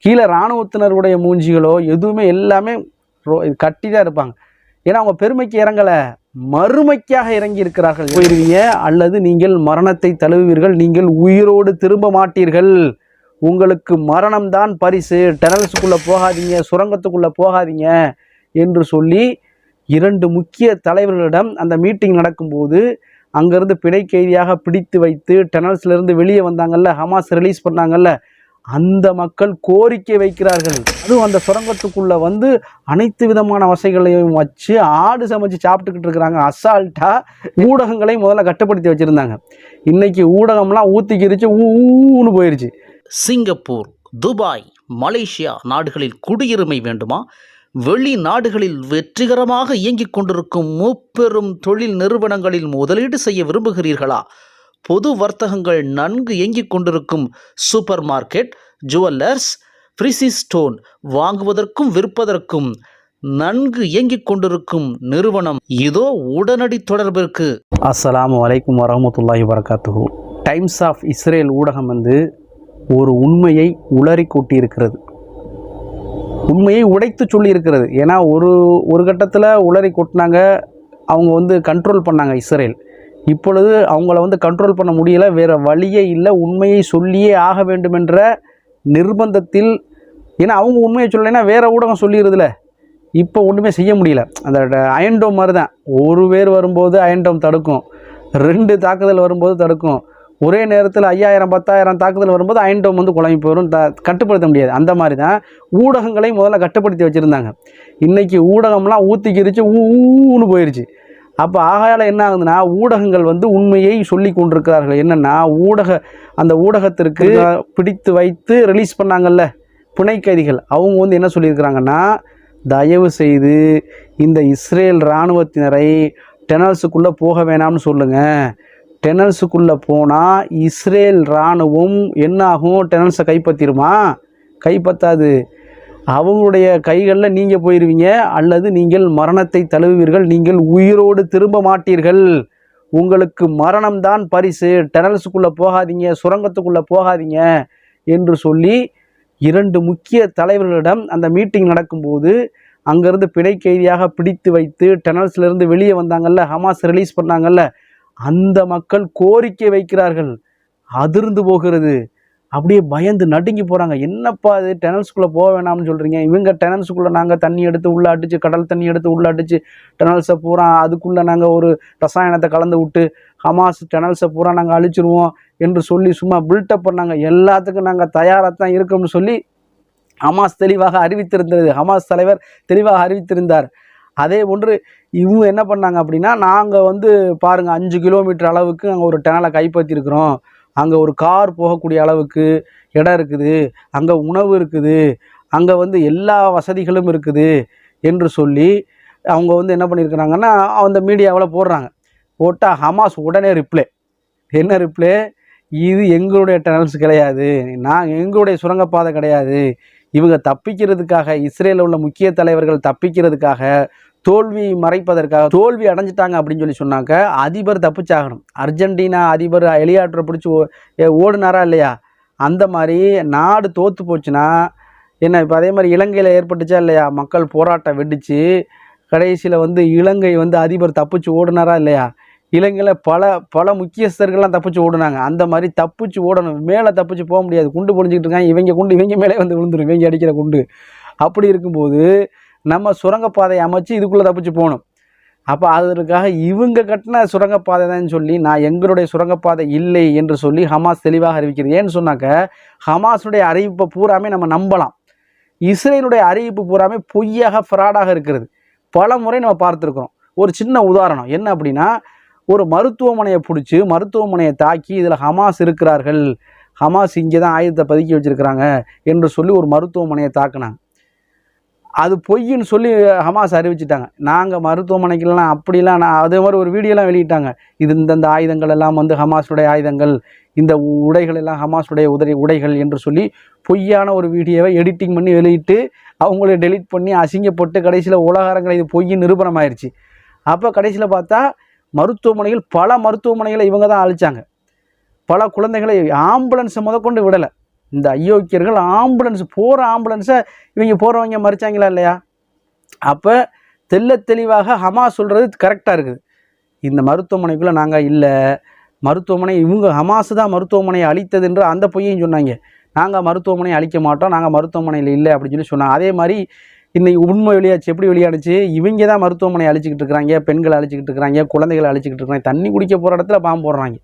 கீழே இராணுவத்தினருடைய மூஞ்சிகளோ எதுவுமே எல்லாமே ரோ- கட்டி தான் இருப்பாங்க. ஏன்னா அவங்க பெருமைக்கு இறங்கலை மறுமைக்காக இறங்கி இருக்கிறார்கள். போயிருவீங்க அல்லது நீங்கள் மரணத்தை தழுவுவீர்கள் நீங்கள் உயிரோடு திரும்ப மாட்டீர்கள். உங்களுக்கு மரணம்தான் பரிசு. டெனல்ஸுக்குள்ளே போகாதீங்க சுரங்கத்துக்குள்ளே போகாதீங்க என்று சொல்லி இரண்டு முக்கிய தலைவர்களிடம் அந்த மீட்டிங் நடக்கும்போது அங்கேருந்து பிணை கைதியாக பிடித்து வைத்து டெனல்ஸ்லேருந்து வெளியே வந்தாங்கல்ல ஹமாஸ் ரிலீஸ் பண்ணாங்கல்ல அந்த மக்கள் கோரிக்கை வைக்கிறார்கள். அதுவும் அந்த சுரங்கத்துக்குள்ளே வந்து அனைத்து விதமான வசதிகளையும் வச்சு ஆடு சமைச்சு சாப்பிட்டுக்கிட்டு இருக்கிறாங்க. அசால்ட்டாக ஊடகங்களை முதல்ல கட்டுப்படுத்தி வச்சுருந்தாங்க. இன்னைக்கு ஊடகம்லாம் ஊற்றிக்கிருச்சு ஊன்னு போயிருச்சு. சிங்கப்பூர் துபாய் மலேசியா நாடுகளில் குடியுரிமை வேண்டுமா? வெளிநாடுகளில் வெற்றிகரமாக இயங்கிக் கொண்டிருக்கும் முப்பெரும் தொழில் நிறுவனங்களில் முதலீடு செய்ய விரும்புகிறீர்களா? பொது வர்த்தகங்கள் நன்கு இயங்கிக் கொண்டிருக்கும் super market jewellers precious stone வாங்குவதற்கும் விற்பதற்கும் நன்கு இயங்கிக் கொண்டிருக்கும் நிறுவனம். இதோ உடனடி தொடர்பிற்கு. அஸ்ஸலாமு அலைக்கும் வரமத்துல்லாஹி வரகாத்துகு டைம்ஸ் ஆஃப் இஸ்ரேல் ஊடகம் வந்து ஒரு உண்மையை உளறி கூட்டியிருக்கிறது. உண்மையை உடைத்து சொல்லியிருக்கிறது. ஏன்னா ஒரு ஒரு கட்டத்தில் உளறி கொட்டினாங்க அவங்க வந்து கண்ட்ரோல் பண்ணாங்க இஸ்ரேல். இப்பொழுது அவங்கள வந்து கண்ட்ரோல் பண்ண முடியல வேறு வழியே இல்லை உண்மையை சொல்லியே ஆக வேண்டுமென்ற நிர்பந்தத்தில் ஏன்னா அவங்க உண்மையை சொல்லலைன்னா வேறு ஊடகம் சொல்லிடுதுல இப்போ ஒன்றுமே செய்ய முடியல. அந்த அயன்டோம் மாதிரி தான் ஒரு பேர் வரும்போது அயன்டோம் தடுக்கும். ரெண்டு தாக்குதல் வரும்போது தடுக்கும். ஒரே நேரத்தில் ஐயாயிரம் பத்தாயிரம் தாக்குதல் வரும்போது அயன்டோம் வந்து குழம்பி போயிடும் த கட்டுப்படுத்த முடியாது. அந்த மாதிரி தான் ஊடகங்களை முதல்ல கட்டுப்படுத்தி வச்சுருந்தாங்க. இன்றைக்கி ஊடகம்லாம் ஊற்றிக்கிருச்சு ஊன்னு போயிடுச்சு அப்போ ஆகையால் என்ன ஆகுதுன்னா ஊடகங்கள் வந்து உண்மையை சொல்லி கொண்டிருக்கிறார்கள். என்னென்னா ஊடக அந்த ஊடகத்திற்கு பிடித்து வைத்து ரிலீஸ் பண்ணாங்கல்ல கைதிகள். அவங்க வந்து என்ன சொல்லியிருக்கிறாங்கன்னா தயவு செய்து இந்த இஸ்ரேல் இராணுவத்தினரை டெனல்ஸுக்குள்ளே போக வேணாம்னு சொல்லுங்கள் டெனல்ஸுக்குள்ளே போனால் இஸ்ரேல் இராணுவம் என்னாகும் டெனல்ஸை கைப்பற்றிருமா கைப்பற்றாது. அவங்களுடைய கைகளில் நீங்கள் போயிடுவீங்க அல்லது நீங்கள் மரணத்தை தழுவுவீர்கள் நீங்கள் உயிரோடு திரும்ப மாட்டீர்கள். உங்களுக்கு மரணம்தான் பரிசு. டெனல்ஸுக்குள்ளே போகாதீங்க சுரங்கத்துக்குள்ளே போகாதீங்க என்று சொல்லி இரண்டு முக்கிய தலைவர்களிடம் அந்த மீட்டிங் நடக்கும்போது அங்கேருந்து பிணை கைதியாக பிடித்து வைத்து டெனல்ஸ்லேருந்து வெளியே வந்தாங்கல்ல ஹமாஸ் ரிலீஸ் பண்ணாங்கல்ல அந்த மக்கள் கோரிக்கை வைக்கிறார்கள். அதிர்ந்து போகிறது. அப்படியே பயந்து நடுங்கி போகிறாங்க என்னப்பா இது? டெனல்ஸ்குள்ளே போக வேணாம்னு சொல்கிறீங்க இவங்க டெனல்ஸுக்குள்ளே நாங்கள் தண்ணி எடுத்து உள்ளே அடித்து கடல் தண்ணி எடுத்து உள்ளே அடித்து டெனல்ஸை பூரா அதுக்குள்ளே நாங்கள் ஒரு ரசாயனத்தை கலந்து விட்டு ஹமாஸ் டெனல்ஸை பூரா நாங்கள் அழிச்சிருவோம் என்று சொல்லி சும்மா பில்டப் பண்ணாங்க. எல்லாத்துக்கும் நாங்கள் தயாராக தான் இருக்கோம்னு சொல்லி ஹமாஸ் தெளிவாக அறிவித்திருந்தது. ஹமாஸ் தலைவர் தெளிவாக அறிவித்திருந்தார். அதே போன்று இவங்க என்ன பண்ணாங்க அப்படின்னா நாங்கள் வந்து பாருங்கள் அஞ்சு கிலோமீட்டர் அளவுக்கு அங்கே ஒரு டெனலை கைப்பற்றிருக்கிறோம் அங்கே ஒரு கார் போகக்கூடிய அளவுக்கு இடம் இருக்குது அங்கே உணவு இருக்குது அங்கே வந்து எல்லா வசதிகளும் இருக்குது என்று சொல்லி அவங்க வந்து என்ன பண்ணியிருக்கிறாங்கன்னா அந்த மீடியாவில் போடுறாங்க. போட்டால் ஹமாஸ் உடனே ரிப்ளை என்ன ரிப்ளே இது எங்களுடைய டனல்ஸ் கிடையாது. நான் எங்களுடைய சுரங்கப்பாதை கிடையாது. இவங்க தப்பிக்கிறதுக்காக இஸ்ரேலில் உள்ள முக்கிய தலைவர்கள் தப்பிக்கிறதுக்காக தோல்வி மறைப்பதற்காக தோல்வி அடைஞ்சிட்டாங்க அப்படின்னு சொல்லி சொன்னாக்க அதிபர் தப்பிச்சாகணும். அர்ஜென்டினா அதிபர் எலியாட்டரை பிடிச்சி ஓ- ஓடுனாரா இல்லையா? அந்த மாதிரி நாடு தோற்று போச்சுன்னா என்ன இப்போ அதே மாதிரி இலங்கையில் ஏற்பட்டுச்சா இல்லையா? மக்கள் போராட்டம் வெடிச்சு கடைசியில் வந்து இலங்கை வந்து அதிபர் தப்பிச்சு ஓடுனாரா இல்லையா? இலங்கையில் பல பல முக்கியஸ்தர்கள்லாம் தப்பிச்சு ஓடுனாங்க. அந்த மாதிரி தப்பிச்சு ஓடணும். மேலே தப்பிச்சு போக முடியாது. குண்டு பொழிஞ்சிக்கிட்டு இருக்காங்க. இவங்க குண்டு இவங்க மேலே வந்து விழுந்துரும். இவங்க அடிக்கிற குண்டு. அப்படி இருக்கும்போது நம்ம சுரங்கப்பாதையை அமைச்சு இதுக்குள்ளே தப்பிச்சு போகணும். அப்போ அதற்காக இவங்க கட்டின சுரங்கப்பாதை தான் சொல்லி நான் எங்களுடைய சுரங்கப்பாதை இல்லை என்று சொல்லி ஹமாஸ் தெளிவாக அறிவிக்கிறது. ஏன்னு சொன்னாக்க ஹமாஸுடைய அறிவிப்பை பூராமே நம்ம நம்பலாம். இஸ்ரேலுடைய அறிவிப்பு பூராமே பொய்யாக ஃப்ராடாக இருக்கிறது. பல முறை நம்ம பார்த்துருக்குறோம். ஒரு சின்ன உதாரணம். என்ன அப்படின்னா ஒரு மருத்துவமனையை பிடிச்சி மருத்துவமனையை தாக்கி இதில் ஹமாஸ் இருக்கிறார்கள். ஹமாஸ் இங்கே தான் ஆயுதத்தை பதுக்கி வச்சுருக்கிறாங்க என்று சொல்லி ஒரு மருத்துவமனையை தாக்குனாங்க. அது பொய்ன்னு சொல்லி ஹமாஸ் அறிவிச்சிட்டாங்க. நாங்கள் மருத்துவமனைக்கெல்லாம் அப்படிலாம் நான் அதே மாதிரி ஒரு வீடியோலாம் வெளியிட்டாங்க. இது இந்தந்த ஆயுதங்கள் எல்லாம் வந்து ஹமாஸுடைய ஆயுதங்கள் இந்த உடைகள் எல்லாம் ஹமாஸுடைய உதவி உடைகள் என்று சொல்லி பொய்யான ஒரு வீடியோவை எடிட்டிங் பண்ணி வெளியிட்டு அவங்கள டெலீட் பண்ணி அசிங்கப்பட்டு கடைசியில் உலகாரங்களை இது பொய்யின் நிரூபணம் ஆயிடுச்சு அப்போ கடைசியில் பார்த்தா மருத்துவமனைகள் பல மருத்துவமனைகளை இவங்க தான் அழிச்சாங்க. பல குழந்தைகளை ஆம்புலன்ஸை முதற்கொண்டு விடலை. இந்த அயோக்கியர்கள் ஆம்புலன்ஸ் போகிற ஆம்புலன்ஸை இவங்க போகிறவங்க மறிச்சாங்களா இல்லையா? அப்போ தெல்ல தெளிவாக ஹமாஸ் சொல்கிறது கரெக்டாக இருக்குது. இந்த மருத்துவமனைக்குள்ளே நாங்கள் இல்லை. மருத்துவமனை இவங்க ஹமாஸ் தான் மருத்துவமனையை அழித்தது என்று அந்த பொய்யையும் சொன்னாங்க. நாங்கள் மருத்துவமனையை அழிக்க மாட்டோம் நாங்கள் மருத்துவமனையில் இல்லை அப்படின்னு சொல்லி சொன்னாங்க. அதே மாதிரி இன்னைக்கு உண்மை வெளியாச்சு எப்படி வெளியானுச்சு? இவங்க தான் மருத்துவமனை அழிச்சிக்கிட்டு இருக்கிறாங்க பெண்களை அழிச்சிக்கிட்டு இருக்கிறாங்க குழந்தைகளை அழிச்சிக்கிட்டு இருக்கிறாங்க தண்ணி குடிக்க போகிற இடத்துல பாம்பு போடுறாங்க.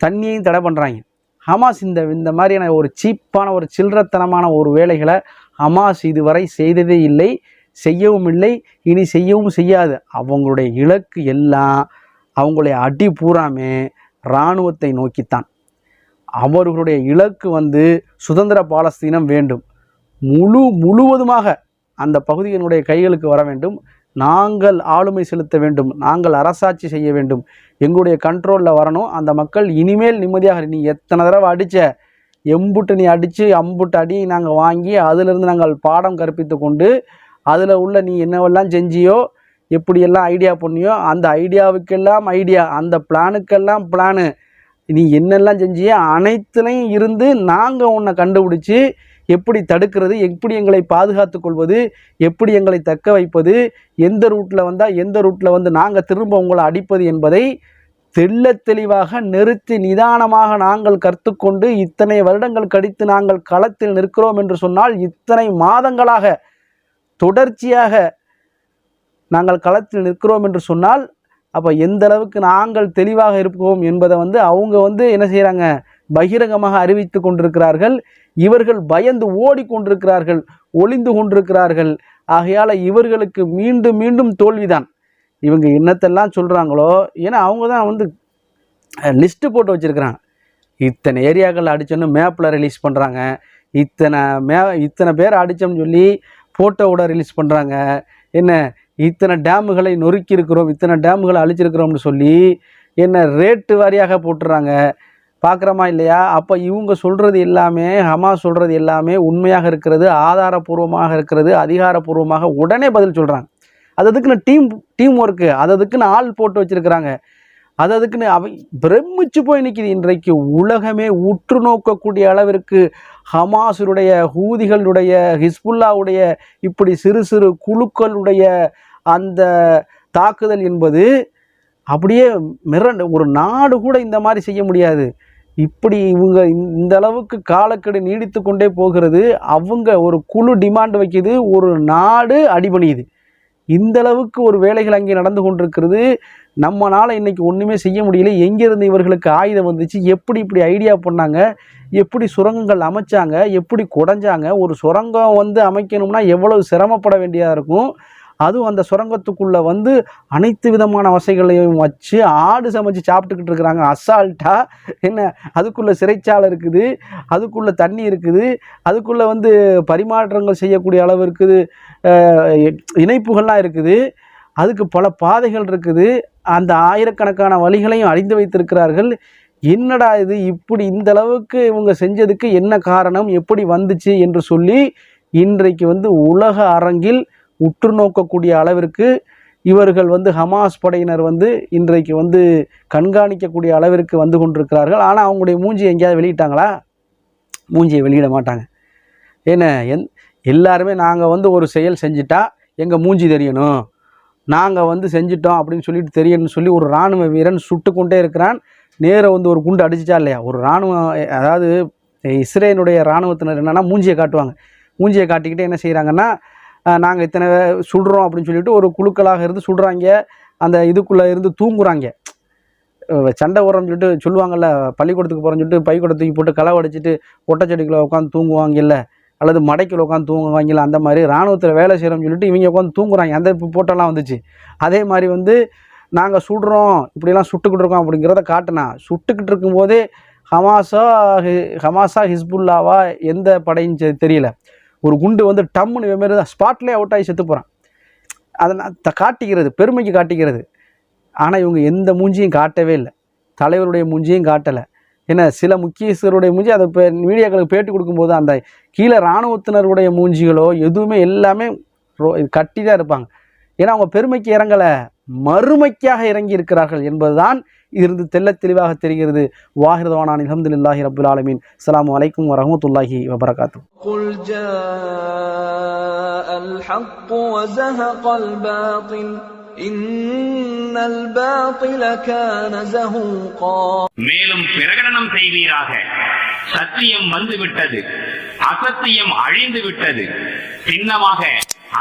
தண்ணியையும் தடை பண்ணுறாங்க ஹமாஸ் இந்த இந்த மாதிரியான ஒரு சீப்பான ஒரு சில்லறத்தனமான ஒரு வேலைகளை ஹமாஸ் இதுவரை செய்ததே இல்லை செய்யவும் இல்லை இனி செய்யவும் செய்யாது. அவங்களுடைய இலக்கு எல்லாம் அவங்களுடைய அடி பூராமே இராணுவத்தை நோக்கித்தான். அவர்களுடைய இலக்கு வந்து சுதந்திர பாலஸ்தீனம் வேண்டும். முழு முழுவதுமாக அந்த பகுதியினுடைய கைகளுக்கு வர வேண்டும். நாங்கள் ஆளுமை செலுத்த வேண்டும் நாங்கள் அரசாட்சி செய்ய வேண்டும். எங்களுடைய கண்ட்ரோலில் வரணும். அந்த மக்கள் இனிமேல் நிம்மதியாக நீ எத்தனை தடவை அடித்த எம்புட்டு நீ அடித்து அம்புட்டு அடி நாங்கள் வாங்கி அதிலிருந்து நாங்கள் பாடம் கற்பித்து கொண்டு அதில் உள்ள நீ என்னவெல்லாம் செஞ்சியோ எப்படியெல்லாம் ஐடியா பண்ணியோ அந்த ஐடியாவுக்கெல்லாம் ஐடியா அந்த பிளானுக்கெல்லாம் பிளானு நீ என்னெல்லாம் செஞ்சியோ அனைத்துலையும் இருந்து நாங்கள் உன்னை கண்டுபிடிச்சி எப்படி தடுக்கிறது எப்படி எங்களை பாதுகாத்து கொள்வது எப்படி எங்களை தக்க வைப்பது எந்த ரூட்டில் வந்தால் எந்த ரூட்டில் வந்து நாங்கள் திரும்ப உங்களை அடிப்பது என்பதை தெள்ளத் தெளிவாக நிறுத்தி நிதானமாக நாங்கள் கற்றுக்கொண்டு இத்தனை வருடங்கள் கழித்து நாங்கள் களத்தில் நிற்கிறோம் என்று சொன்னால் இத்தனை மாதங்களாக தொடர்ச்சியாக நாங்கள் களத்தில் நிற்கிறோம் என்று சொன்னால் அப்போ எந்த அளவுக்கு நாங்கள் தெளிவாக இருப்போம் என்பதை வந்து அவங்க வந்து என்ன செய்கிறாங்க பகிரங்கமாக அறிவித்து கொண்டிருக்கிறார்கள். இவர்கள் பயந்து ஓடிக்கொண்டிருக்கிறார்கள் ஒளிந்து கொண்டிருக்கிறார்கள். ஆகையால் இவர்களுக்கு மீண்டும் மீண்டும் தோல்விதான். இவங்க என்னத்தெல்லாம் சொல்கிறாங்களோ ஏன்னா அவங்க தான் வந்து லிஸ்ட்டு போட்டு வச்சுருக்கிறாங்க. இத்தனை ஏரியாக்கள் அடித்தோன்னு மேப்பில் ரிலீஸ் பண்ணுறாங்க இத்தனை மே இத்தனை பேர் அடித்தோம்னு சொல்லி ஃபோட்டோவோட ரிலீஸ் பண்ணுறாங்க என்ன இத்தனை டேமுகளை நொறுக்கி இருக்கிறோம் இத்தனை டேமுகளை அழிச்சிருக்கிறோம்னு சொல்லி என்ன ரேட்டு வாரியாக போட்டுறாங்க. பார்க்குறோமா இல்லையா? அப்போ இவங்க சொல்கிறது எல்லாமே ஹமாஸ் சொல்கிறது எல்லாமே உண்மையாக இருக்கிறது ஆதாரபூர்வமாக இருக்கிறது அதிகாரப்பூர்வமாக உடனே பதில் சொல்கிறாங்க அது அதுக்குன்னு டீம் டீம் ஒர்க்கு அது அதுக்குன்னு ஆள் போட்டு வச்சுருக்கிறாங்க. அது அதுக்குன்னு அவை பிரமிச்சு போய் நிற்கிது இன்றைக்கு உலகமே உற்று நோக்கக்கூடிய அளவிற்கு ஹமாஸுடைய ஹூதிகளுடைய ஹிஸ்புல்லாவுடைய இப்படி சிறு சிறு குழுக்களுடைய அந்த தாக்குதல் என்பது அப்படியே மிரண்டு ஒரு நாடு கூட இந்த மாதிரி செய்ய முடியாது. இப்படி இவங்க இந்த- அளவுக்கு காலக்கெடு நீடித்து கொண்டே போகிறது அவங்க ஒரு குழு டிமாண்ட் வைக்கிது ஒரு நாடு அடிபணியுது. இந்த அளவுக்கு ஒரு வேலைகள் அங்கே நடந்து கொண்டிருக்கிறது. நம்மளால் இன்னைக்கு ஒன்றுமே செய்ய முடியல. எங்கேருந்து இவர்களுக்கு ஆயுதம் வந்துச்சு? எப்படி இப்படி ஐடியா பண்ணாங்க? எப்படி சுரங்கங்கள் அமைச்சாங்க? எப்படி குடைஞ்சாங்க? ஒரு சுரங்கம் வந்து அமைக்கணும்னா எவ்வளவு சிரமப்பட வேண்டியதாக இருக்கும்? அதுவும் அந்த சுரங்கத்துக்குள்ளே வந்து அனைத்து விதமான வசதிகளையும் வச்சு ஆடு சமைச்சு சாப்பிட்டுக்கிட்டு இருக்கிறாங்க. அசால்ட்டாக என்ன? அதுக்குள்ளே சிறைச்சாலை இருக்குது. அதுக்குள்ளே தண்ணி இருக்குது. அதுக்குள்ளே வந்து பரிமாற்றங்கள் செய்யக்கூடிய அளவு இருக்குது. இணைப்புகள்லாம் இருக்குது. அதுக்கு பல பாதைகள் இருக்குது. அந்த ஆயிரக்கணக்கான வழிகளையும் அறிந்து வைத்திருக்கிறார்கள். என்னடா இது? இப்படி இந்த அளவுக்கு இவங்க செஞ்சதுக்கு என்ன காரணம்? எப்படி வந்துச்சு? என்று சொல்லி இன்றைக்கு வந்து உலக அரங்கில் உற்று நோக்கக்கூடிய அளவிற்கு இவர்கள் வந்து ஹமாஸ் படையினர் வந்து இன்றைக்கு வந்து கண்காணிக்கக்கூடிய அளவிற்கு வந்து கொண்டிருக்கிறார்கள். ஆனால் அவங்களுடைய மூஞ்சி எங்கேயாவது வெளியிட்டாங்களா? மூஞ்சியை வெளியிட மாட்டாங்க. ஏன்னா எந் எல்லாருமே நாங்கள் வந்து ஒரு செயல் செஞ்சிட்டா எங்கள் மூஞ்சி தெரியணும். நாங்கள் வந்து செஞ்சிட்டோம் அப்படின்னு சொல்லிட்டு தெரியணும்னு சொல்லி ஒரு இராணுவ வீரன் சுட்டு கொண்டே இருக்கிறான். நேராக வந்து ஒரு குண்டு அடிச்சிட்டா இல்லையா? ஒரு இராணுவ அதாவது இஸ்ரேலுடைய இராணுவத்தினர் என்னென்னா மூஞ்சியை காட்டுவாங்க. மூஞ்சியை காட்டிக்கிட்டு என்ன செய்கிறாங்கன்னா நாங்கள் இத்தனை சுடுறோம் அப்படின்னு சொல்லிட்டு ஒரு குழுக்களாக இருந்து சுடுறாங்க. அந்த இதுக்குள்ளே இருந்து தூங்குறாங்க. சண்டை ஓடுறோம்னு சொல்லிட்டு சொல்லுவாங்கல்ல பள்ளிக்கூடத்துக்கு போகிறோம்னு சொல்லிட்டு பைக்கூட தூக்கி போட்டு களை உடைச்சிட்டு ஒட்டச்செடிக்குள்ளே உட்காந்து தூங்குவாங்கல்ல அல்லது மடைக்கில் உட்காந்து தூங்குவாங்கல்ல அந்த மாதிரி இராணுவத்தில் வேலை செய்கிறோம்னு சொல்லிட்டு இவங்க உட்காந்து தூங்குறாங்க. அந்த போட்டோலாம் வந்துச்சு. அதே மாதிரி வந்து நாங்கள் சுடுறோம் இப்படிலாம் சுட்டுக்கிட்டு இருக்கோம் அப்படிங்கிறத காட்டினா சுட்டுக்கிட்டு இருக்கும்போதே ஹமாஸா ஹி- ஹமாஸா ஹிஸ்புல்லாவா எந்த படையும் தெரியல. ஒரு குண்டு வந்து டம்முன்னு வெவ்வேறு தான் ஸ்பாட்லேயே அவுட் ஆகி செத்து போகிறான் அதை நான் த- காட்டிக்கிறது பெருமைக்கு காட்டிக்கிறது. ஆனால் இவங்க எந்த மூஞ்சியும் காட்டவே இல்லை. தலைவருடைய மூஞ்சியும் காட்டலை. ஏன்னா சில முக்கியஸ்தருடைய மூஞ்சி அதை இப்போ மீடியாக்களுக்கு பேட்டி கொடுக்கும்போது அந்த கீழே இராணுவத்தினருடைய மூஞ்சிகளோ எதுவுமே எல்லாமே ரோ- கட்டி தான் இருப்பாங்க. ஏன்னா அவங்க பெருமைக்கு இறங்கலை. மறுமைக்காக இறங்கி இருக்கிறார்கள் என்பதுதான் இருந்து தெல்ல தெளிவாக தெரிகிறது. வாஹிரதவானான் அலமதுல்லாஹி ரபுல் ஆலமீன். அலாம் வலைக்கும் வரமத்துல்லாஹி வபரகாத்து மேலும் பிரகடனம் செய்வீராக. சத்தியம் வந்துவிட்டது. அசத்தியம் அழிந்து விட்டது சின்னமாக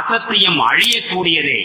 அசத்தியம் அழியக்கூடியதே.